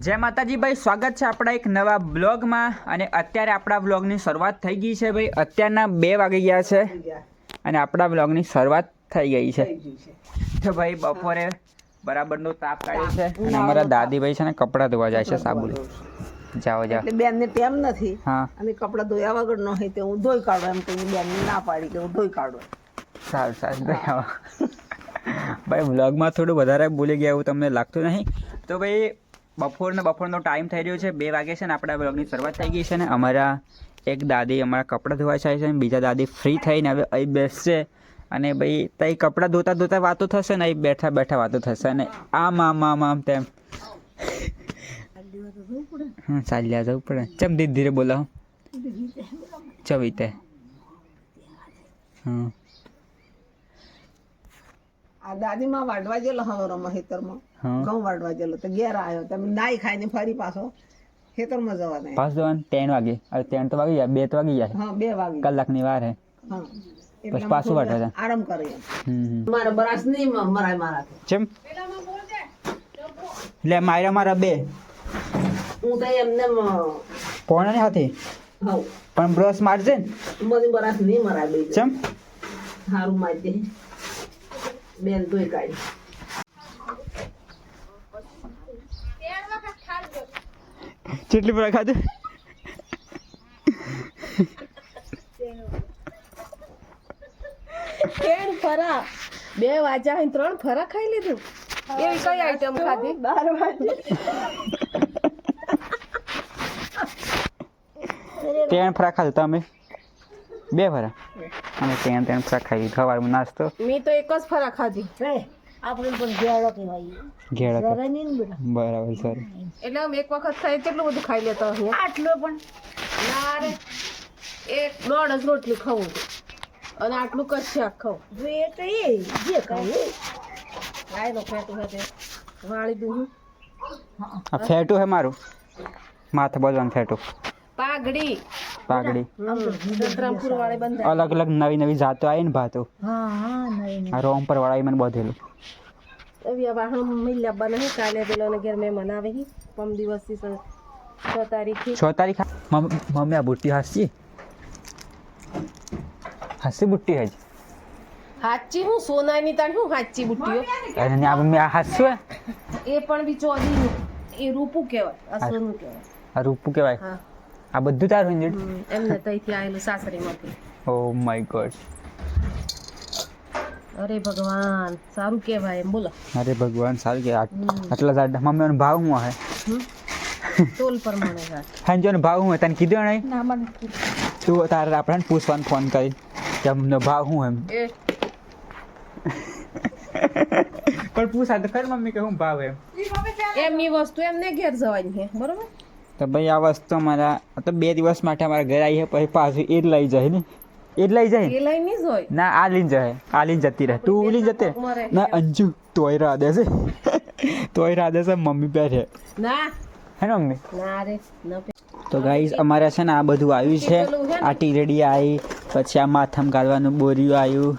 જય માતાજી ભાઈ સ્વાગત છે આપણા એક નવા બ્લોગમાં. અને અત્યારે આપણા બ્લોગની શરૂઆત થઈ ગઈ છે ભાઈ. અત્યારના બે વાગી ગયા છે અને આપણા બ્લોગની શરૂઆત થઈ ગઈ છે. તો ભાઈ બપોરે બરાબરનો તાપ કાઢ્યો છે અને અમારા દાદીભાઈ છે ને કપડાં ધોવા જાય છે સાબુ. જાઓ જાઓ. એટલે બેનને ટેમ નથી હા. અને કપડાં ધોયા વગર ન હોય તો હું ધોઈ કાઢું એમ કહીને બેનને ના પાડી કે હું ધોઈ કાઢું. સારું સારું ભાઈ બ્લોગમાં થોડું વધારે ભૂલી ગયા એવું તમને લાગતું નહીં. તો ભાઈ બપોરનો બપોરનો ટાઈમ થઈ રહ્યો છે. બે વાગે છે ને આપણા બ્લોગની શરૂઆત થઈ ગઈ છે ને અમારા એક દાદી અમારા કપડાં ધોવા જાય છે ને બીજા દાદી ફ્રી થઈને હવે અહીં બેસશે. અને ભાઈ, તઈ કપડાં ધોતા ધોતા વાતો થશે ને અહીં બેઠા બેઠા વાતો થશે. અને આમ આમ આમ આમ તેમ. હા, ચાલ્યા જવું પડે. ચમ ધીરે ધીરે બોલાવો ચવી હા. આ દાદીમાં વાડવા જેલો હવારોમાં ખેતરમાં હા ઘઉં વાળવા ગયેલો તો ઘેર આવ્યો. તમે નાઈ ખાઈને ફરી પાછો ખેતરમાં જવા દે. પાસ જવાનું ત્રણ વાગે. અરે ત્રણ તો વાગી જાય બે તો વાગી જાય હા બે વાગે કલાકની વાર હે. પછી પાછું વાટે આરામ કરે મારા બરાસ નહીં મરાય મારા. ચેમ. એટલે મારા મારા બે. હું તો એમને પોણા ની હાથે? પણ બ્રશ મારજે ને. મને બરાસ નહીં મરાય બે. ચમ. સારું મારજે. બેન તોય કાઢી. કેટલી પર ખાધું. ત્રણ ફરા. બે વાજા અહીં ત્રણ ફરા ખાઈ લીધું. એવી કઈ આઈટમ ખાધી? બાર વાગે. ત્રણ ફરા ખાધું તમે? બે ફરા? અને ત્રણ ત્રણ ફરા ખાઈ સવારમાં નાસ્તો. મેં તો એક જ ફરા ખાધી. આપણે પણ ઘેડો કહેવાય. બેટા બરાબર સર. એટલે આમ એક વખત થાય કેટલું બધું ખાઈ લેતો અહીંયા આટલો પણ. ના રે. એક દોઢ જ રોટલી ખાવું અને આટલું શાક ખાવું એ તો એ જે ખાવું લો ફેટું હે વાળી દઉં હું. આ ફેટું હે મારું? માથે બોલવાનું ફેટું. પાઘડી. પાઘડી. અલગ અલગ નવી નવી જાતો આવી ને ભાતો. હા હા આ રોમ પર વાળા મને બધેલું. એવી આ વાહણ મિલ્યા બને કાલે પેલો ઘેર મહેમાન આવે પમ દિવસથી છ તારીખથી છ તારીખ મમ્મી આ બુટ્ટી હાસી હાસી બુટ્ટી હજ? હાચી હું? સોનાની તાણ હું હાચી બુટ્ટીઓ અને આ મમ્મી આ હાસ્યું એ પણ બી ચોરી એ રૂપુ કહેવાય આ સોનું કહેવાય. આ રૂપું કહેવાય? હા. આ બધું તારું ઇન્જિન હમ, એમને તઈથી આવેલું સાસરીમાંથી. ઓ માય ગોડ અરે ભગવાન સારું કહેવાય એમ બોલો. અરે ભગવાન સારું કે આટલા જાડા મમ્મીનો ભાવ હું? હે તોલ પર મને રાખ. હાંજોનો ભાવ હું? તને કીધું નહીં તું તારે આપણે પૂછવાનું ફોન કરી. કે અમને ભાવ શું એમ? પણ પૂછા તો ખરી મમ્મી કે હું ભાવ એમ? એમની વસ્તુ એમને ઘેર જવાની છે બરોબર? તો ભાઈ આ વસ્તુ અમારા તો બે દિવસ માટે અમારા ઘરે આવી છે પછી પાછું એ જ લઈ જાય ને. એ જ લઈ જાય ને? એ લઈને જ હોય. ના આ લઈને જાય. આ લઈને જતી રહે. તું લઈને જતે ના અંજુ તોય રાધે છે. તોય રાધે છે મમ્મી પહેરે ના. હે ને મમ્મી? ના રે તો ગાઈઝ અમારે છે ને આ બધું આવ્યું છે. છે આ ટીરડી આવી પછી આ માથમ ગાળવાનું બોરિયું આવ્યું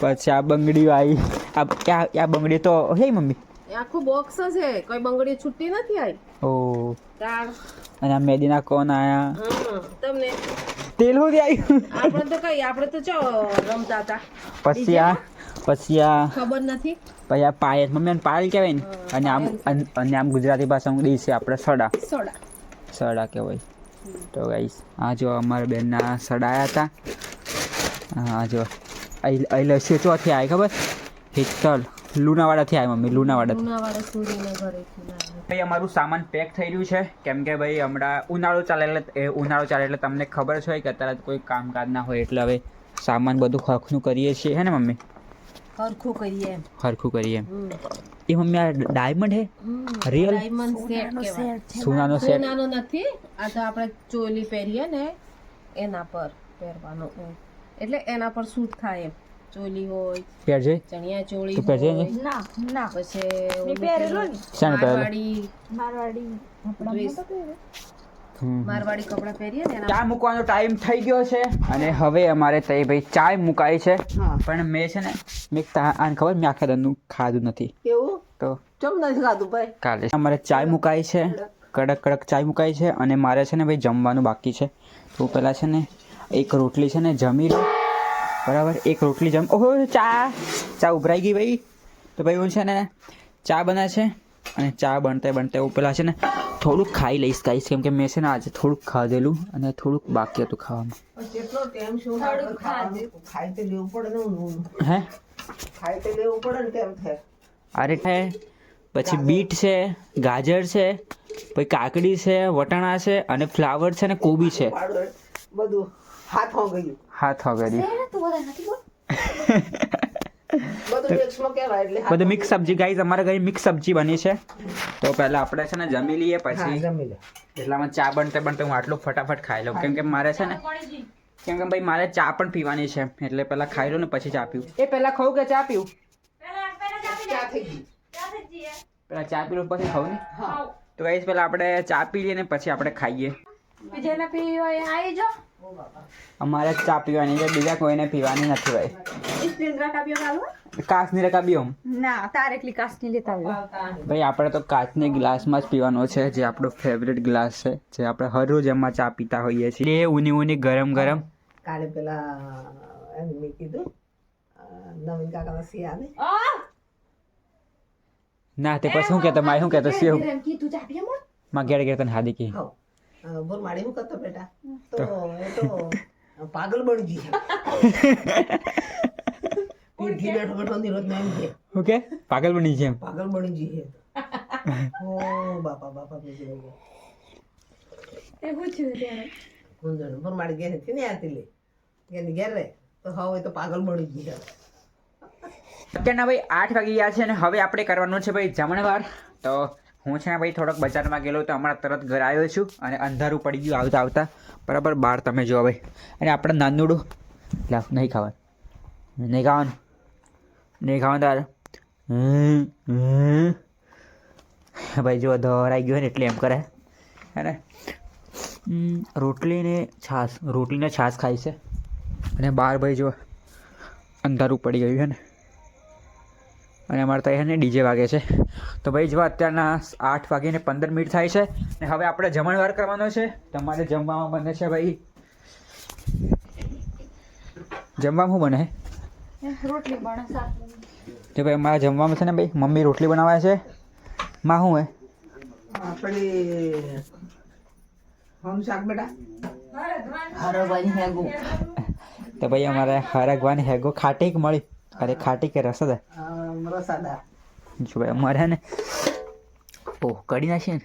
પછી આ બંગડીઓ આવી. આ આ- આ બંગડી તો હે મમ્મી? આખું બોક્સ છે. કોઈ બંગડી છૂટી નથી આવી ઓ. અને આ મેદીના કોન આયા. હા તમને તેલ હોતી આવ્યું આપણે તો કઈ આપણે તો ચો રમતા હતા. પછી આ પછી આ. ખબર નથી. પછી આ પાયસ મમ્મી અને પાયલ કહેવાય ને? અને આમ અને આમ ગુજરાતી ભાષામાં ડીશ આપણે સડા. સડા. સડા કહેવાય. તો ગાઈસ આ જો અમારા બેનના સડા આવ્યા હતા. હા જો અહીં લસ્યો ચોથી આવી ખબર? હિતલ. લુણાવાડાથી આવી મમ્મી લુણાવાડાથી. ઉનાવાળા સૂરીને ઘરેથી. ભાઈ અમારું સામાન પેક થઈ રહ્યું છે. કેમ કે ભાઈ હમણાં ઉનાળો ચાલે એટલે એ ઉનાળો ચાલે એટલે તમને ખબર છે કે અત્યારે કોઈ કામકાજ ના હોય એટલે હવે સામાન બધું હરખું કરીએ છીએ. હે ને મમ્મી? હરખું કરીએ હરખું કરીએ એ મમ્મી આ ડાયમંડ હે? Real Real? ડાયમંડ સેટ સોનાનો સેટ સોનાનો નથી આ તો આપણે ચોલી પહેરીએ ને એના પર પહેરવાનો. એટલે એના પર સૂટ થાય એમ. ચોલી હોય પહેરજે. ચણિયા ચોળી તું પહેરજે ને? ના ના. પછી મે પહેરેલો ને શાને પહેરેલું? મારવાડી મારવાડી મારવાડી કપડા પહેરીએ ને ચા મૂકવાનો ટાઈમ થઈ ગયો છે અને હવે અમારે તઈ ભાઈ ચા મુકાઈ છે. પણ મેં છે ને મેં આન આને ખબર મેં આખા દરનું ખાધું નથી. કેવું તો ચમ નથી ખાધું ભાઈ? કાલે અમારે ચાય મુકાઈ છે કડક. કડક ચાય મુકાઈ છે અને મારે છે ને ભાઈ જમવાનું બાકી છે. તો પહેલાં છે ને એક રોટલી છે ને જમી લઉં. બરાબર એક રોટલી જમ ઓહો ચા ચા ઉભરાઈ ગઈ ભાઈ. તો ભાઈ હું છે ને ચા બનાવે છે અને ચા બનતે બનતે હું પેલા છે ને થોડુંક ખાઈ લઈશ ખાઈશ કેમ કે મેં છે ને આજે થોડુંક ખાધેલું અને થોડુંક બાકી હતું ખાવામાં. હે ખાઈ તો લેવું પડે ને કેમ થાય? અરે છે પછી બીટ છે ગાજર છે પછી કાકડી છે વટાણા છે અને ફ્લાવર છે ને કોબી છે. બધું હાથમાં ગયું. હાથ વગેરે બધું હાથ મિક્સ સબ્જી ગાઈઝ અમારા ઘરે મિક્સ સબ્જી બની છે. તો પહેલા આપણે છે ને જમી લઈએ પછી એટલામાં ચા બનતે બનતે હું આટલું ફટાફટ ખાઈ લઉં. કેમ કે મારે છે ને કેમ કે ભાઈ મારે ચા પણ પીવાની છે. એટલે પહેલા ખાઈ લઉં ને પછી ચા પીવું. એ પહેલા ખાવું કે ચા પીવું? પહેલા ચા પી પછી ખાઉં ને? તો ગાઈઝ પહેલા આપણે ચા પી લઈએ ને પછી આપણે ખાઈએ. જેને પીવી આવી જાઓ અમારે ચા પીવાની છે બીજા કોઈને પીવાની નથી ભાઈ કાચની રકા બી હમ ના તારે એટલી કાચની લેતા આવ્યો ભાઈ આપણે તો કાચની ગ્લાસમાં જ પીવાનો છે જે આપણો ફેવરેટ ગ્લાસ છે જે આપણે હર રોજ એમાં ચા પીતા હોઈએ છીએ એ ઊની ઊની ગરમ ગરમ કાલે પેલા એમ મેં કીધું નવીન કાકાના સિયાને ના તે પછી શું કહેતો માય શું કહેતો સેવ કીધું ચા પીએ માં ઘેર ઘેર તને હાદી કી હો બોલ માડી હું કરતો બેટા? તો એ તો પાગલ બની ગઈ. પીઠી બેઠો બેઠો નિરોધ ને એમ કે. ઓકે પાગલ બની છે પાગલ બની ગઈ છે ઓ બાપા બાપા બીજી ગઈ એ પૂછ્યું ત્યારે ગુંજણ પર મારી ઘેરથી ને આતી લે એની ઘેર? રે તો હવે તો પાગલ બની ગઈ છે અત્યારના ભાઈ આઠ વાગી ગયા છે અને હવે આપણે કરવાનું છે ભાઈ જમણવાર. તો હું છે ને ભાઈ થોડોક બજારમાં ગયેલો તો હમણાં તરત ઘરે આવ્યો છું અને અંધારું પડી ગયું આવતા આવતા. બરાબર બહાર તમે જો ભાઈ. અને આપણે નાનુડું લાવ, નહીં ખાવાનું. નહીં ખાવાનું. નહીં ખાવાનું તારે. ભાઈ જો ધરાઈ ગયો ને એટલે એમ કરે. હે ને? રોટલી ને છાશ, રોટલીને છાશ ખાય છે. અને બહાર ભાઈ જો અંધારું પડી ગયું છે ને. અને અમારે ત્યાં છે ને ડીજે વાગે છે. તો ભાઈ જો અત્યારના આઠ વાગીને પંદર મિનિટ થાય છે. ને હવે આપણે જમણવાર કરવાનો છે. તમારે જમવામાં બને છે ભાઈ. જમવામાં શું બને? રોટલી બને તો ભાઈ અમારા જમવામાં છે ને ભાઈ મમ્મી રોટલી બનાવે છે. માં શું હે? આપણી હમ શાક બેટા. તો ભાઈ અમારે હરગવાની હેગો ખાટી મળી? અરે ખાટી કે રસદ હે? રસાદા જો ભાઈ અમારે ને ઓહ કઢી નાખીએ ને.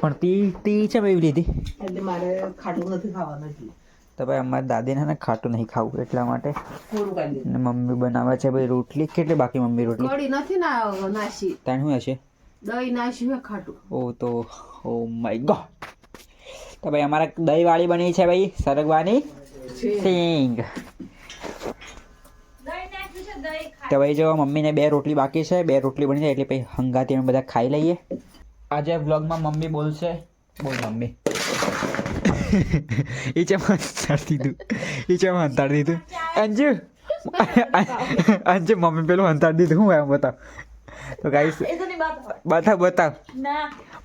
પણ તી તી છે એવી લીધી. એટલે મારે ખાટું નથી ખાવાનું એટલે. તો ભાઈ અમારા દાદીને ને ખાટું નહીં ખાવું એટલા માટે. ને મમ્મી બનાવે છે ભાઈ રોટલી. કેટલી બાકી મમ્મી રોટલી? કઢી નથી ના નાશી તાણ શું હશે? દહીં નાશી હોય ખાટું. ઓ તો ઓ માય ગોડ. તો ભાઈ અમારા દહીં વાળી બની છે ભાઈ સરગવાની સિંગ. તો ભાઈ જો મમ્મીને બે રોટલી બાકી છે બે રોટલી બની જાય એટલે પછી હંગાતી અમે બધા ખાઈ લઈએ. આજે વ્લોગમાં મમ્મી બોલશે બોલ મમ્મી. એ છે હંતાડી દીધું એ છે હંતાડી દીધું અંજુ અંજુ મમ્મી પેલું હંતાડી દીધું હું એમ બતાવ. તો ગાઈસ બતાવ બતાવ.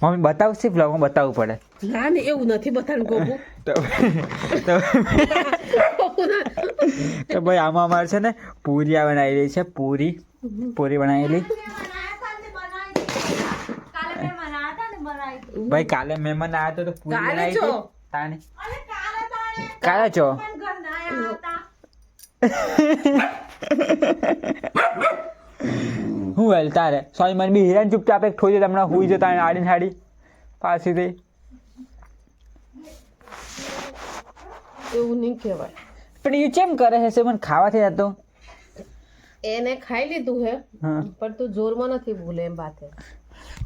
મમ્મી બતાવશે વ્લોગમાં બતાવવું પડે. ના ને એવું નથી ગોપું તો ભાઈ આમાં અમારે છે ને પૂરી બનાવેલી છે પૂરી. પૂરી બનાવેલી. ભાઈ કાલે મહેમાન આવ્યા તો તો પૂરી બનાવી તાને હતી. કાલે છો? હું વેલ તારે. સોરી મને બી હિરાન ચૂપચાપ એક ઠોઈ દે તમને હુઈ જતા આડી સાડી પાછીથી એવું નહીં કહેવાય. પણ એ કેમ કરે છે? મને ખાવાથી જતો એને ખાઈ લીધું હે હા. પણ તું જોરમાં નથી ભૂલે એમ વાત.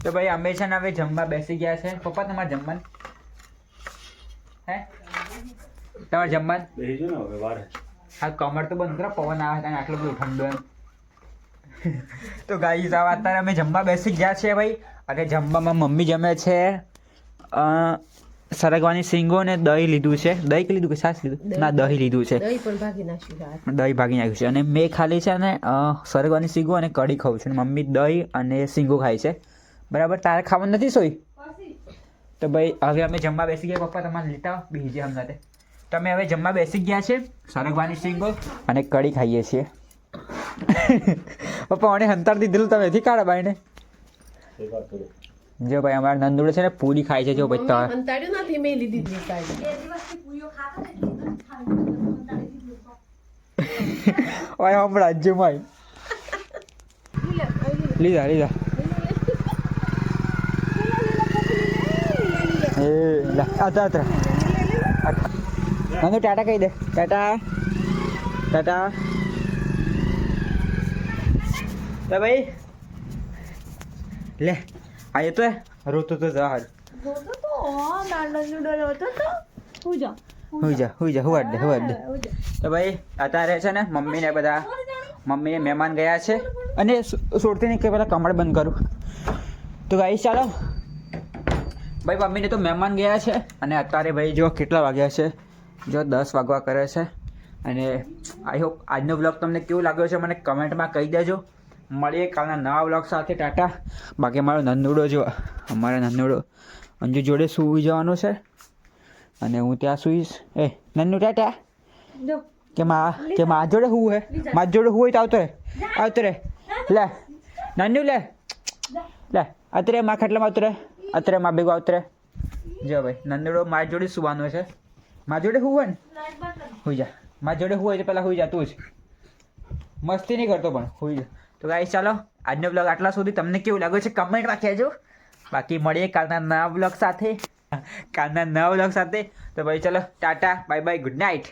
તો ભાઈ અમે છે ને હવે જમવા બેસી ગયા છે. પપ્પા તમારે જમવાનું? હે? તમારે જમવાનું? બેસીજો ને હવે વાર. હા કમર તો બંધ કરો પવન આવે ત્યાં આટલું બધો ઠંડો એમ. તો ગાઈ સાવ અત્યારે અમે જમવા બેસી ગયા છે ભાઈ. અને જમવામાં મમ્મી જમે છે. અ, સરગવાની સિંગો ને દહીં લીધું છે. દહીં લીધું કે છાશ લીધું? ના દહીં લીધું છે. દહીં પણ ભાગી નાખ્યું છે દહીં ભાગી નાખ્યું છે. અને મેં ખાલી છે ને સરગવાની સિંગો અને કઢી ખાઉં છું. અને મમ્મી દહીં અને સિંગો ખાય છે. બરાબર? તારે ખાવાનું નથી સોઈ તો ભાઈ હવે અમે જમવા બેસી ગયા. પપ્પા તમારે લેતા બીજી હમણાં તમે હવે જમવા બેસી ગયા છે સરગવાની સિંગો અને કઢી ખાઈએ છીએ. પપ્પા મને હંતાર દીધેલું તમે. એથી કાઢા ભાઈને જો ભાઈ અમારા નંદુડો છે ને પૂરી ખાય છે જો ભાઈ તા અંતાડ્યું નથી મેં લીધી જ નીકાળી ઓય હમણાં જ ભાઈ લીધા લીધા. એ લા આતા આતા નંદુ ટાટા કહી દે. ટાટા. ટાટા. તો ભાઈ. લે. આ એ તો રોતો તો જા હાલ. હુઈ જા હું જા હુવાડ દે હુવાડ દે. તો ભાઈ અત્યારે છે ને મમ્મીને બધા મમ્મીને મહેમાન ગયા છે. અને સોડતી નહીં કે પેલા કમળ બંધ કરું. તો ગાઈ ચાલો. ભાઈ મમ્મીને તો મહેમાન ગયા છે. અને અત્યારે ભાઈ જો કેટલા વાગ્યા છે? જો દસ વાગવા કરે છે. અને આઈ હોપ આજનો બ્લોગ તમને કેવું લાગ્યો છે મને કમેન્ટમાં કહી દેજો. મળીએ કાલના નવા બ્લોગ સાથે ટાટા. બાકી મારો નંદુડો જો અમારા નંદુડો. અંજુ જોડે સૂઈ જવાનો છે. અને હું ત્યાં સૂઈશ. એ નન્નુ ટાટા. કે મા કે મા જોડે હું હે મા જોડે હું હોય તો આવતો રે આવતો રે લે નન્નુ લે. લે અત્રે મા ખાટલામાં આવતો રે અત્રે મા ભેગો આવતો રે જો ભાઈ નંદુડો મારી જોડે સુવાનો છે. મા જોડે હું હોય ને હોઈ જા. મા જોડે હું હોય તો પહેલાં હોઈ જા તું જ. મસ્તી નહીં કરતો પણ હોઈ જા. તો ગાઈસ ચાલો, આજનો બ્લોગ આટલા સુધી તમને કેવું લાગ્યો છે કમેન્ટમાં કહેજો બાકી મળીએ કાલના નવા બ્લોગ સાથે. કાલના નવા બ્લોગ સાથે. તો ભાઈ, ચાલો, ta-ta bye bye good night